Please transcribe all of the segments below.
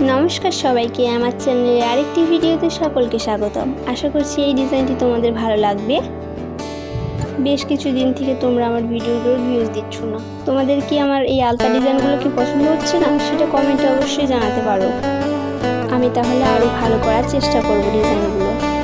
নমস্কার সবাইকে, আমার চ্যানেলের আরেকটি ভিডিওতে সকলকে স্বাগতম। আশা করছি এই ডিজাইনটি তোমাদের ভালো লাগবে। বেশ কিছুদিন থেকে তোমরা আমার ভিডিওগুলোর ভিউজ দিচ্ছ না। তোমাদের কি আমার এই আলতা ডিজাইনগুলো কি পছন্দ হচ্ছে না? সেটা কমেন্টে অবশ্যই জানাতে পারো। আমি তাহলে আরও ভালো করার চেষ্টা করব ডিজাইনগুলো।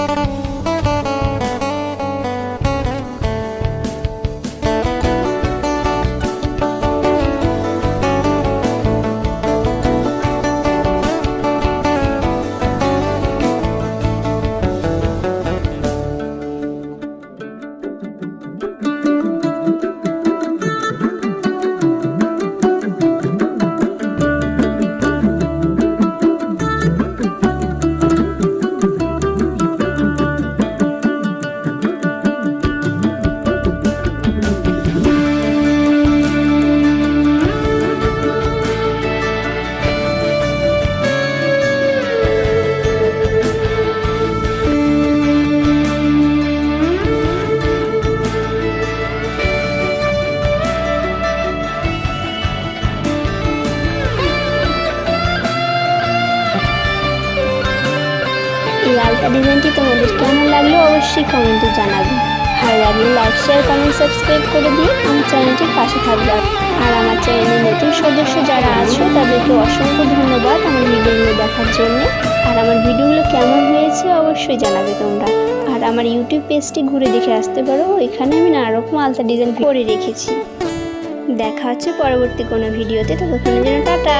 এই আলতা ডিজাইনটি তোমাদের কেমন লাগল অবশ্যই কমেন্টে জানাবে ভালো লাগলে লাইক শেয়ার কমেন্ট সাবস্ক্রাইব করে দিয়ে আমার চ্যানেলটির পাশে থাকবে আর আমার চ্যানেলের নতুন সদস্য যারা আছো, তাদেরকে অসংখ্য ধন্যবাদ আমার ভিডিওগুলো দেখার জন্য। আর আমার ভিডিওগুলো কেমন হয়েছে অবশ্যই জানাবে তোমরা। আর আমার ইউটিউব পেজটি ঘুরে দেখে আসতে পারো এখানে আমি নানা রকম আলতা ডিজাইন করে রেখেছি। দেখা হচ্ছে পরবর্তী কোনো ভিডিওতে, ততক্ষণের জন্য টাটা।